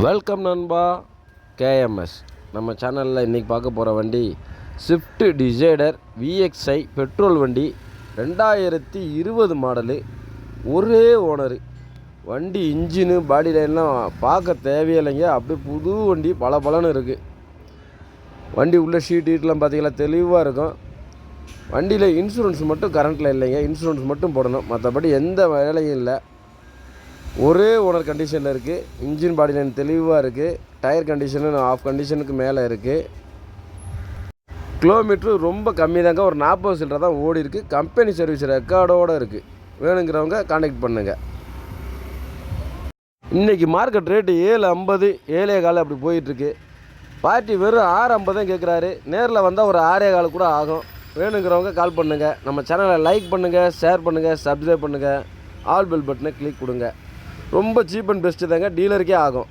Welcome நண்பா KMS நம்ம சேனலில் இன்றைக்கி பார்க்க போகிற வண்டி ஸ்விஃப்ட் டிசைடர் விஎக்ஸ்ஐ பெட்ரோல் வண்டி ரெண்டாயிரத்தி இருபது மாடலு ஒரே ஓனரு வண்டி இன்ஜினு பாடி லைன்லாம் பார்க்க தேவையில்லைங்க. அப்படியே புது வண்டி பல பலன்னு இருக்குது வண்டி உள்ள ஷீட் ஈட்லாம் பார்த்தீங்கன்னா தெளிவாக இருக்கும். வண்டியில் இன்சூரன்ஸ் மட்டும் கரண்ட்டில் இல்லைங்க. இன்சூரன்ஸ் மட்டும் போடணும். மற்றபடி எந்த வேலையும் இல்லை. ஒரே ஓனர் கண்டிஷனில் இருக்குது இன்ஜின் பாடி லைன் தெளிவாக இருக்குது டயர் கண்டிஷனு ஆஃப் கண்டிஷனுக்கு மேலே இருக்குது கிலோமீட்ரு ரொம்ப கம்மி தாங்க ஒரு நாற்பது சில்லரை தான் ஓடி இருக்குது கம்பெனி சர்வீஸ் ரெக்கார்டோடு இருக்குது வேணுங்கிறவங்க காண்டாக்ட் பண்ணுங்கள் இன்றைக்கி மார்க்கெட் ரேட்டு ஏழு ஐம்பது ஏழே கால் அப்படி போயிட்டுருக்கு பார்ட்டி வெறும் ஆறு ஐம்பது தான் கேட்குறாரு நேரில் வந்தால் ஒரு ஆறே கால் கூட ஆகும். வேணுங்கிறவங்க கால் பண்ணுங்கள் நம்ம சேனலை லைக் பண்ணுங்கள் ஷேர் பண்ணுங்கள் சப்ஸ்கிரைப் பண்ணுங்கள் ஆல் பெல் பட்டனை கிளிக் கொடுங்க. ரொம்ப சீப் அண்ட் பெஸ்ட்டு தாங்க. டீலருக்கே ஆகும்.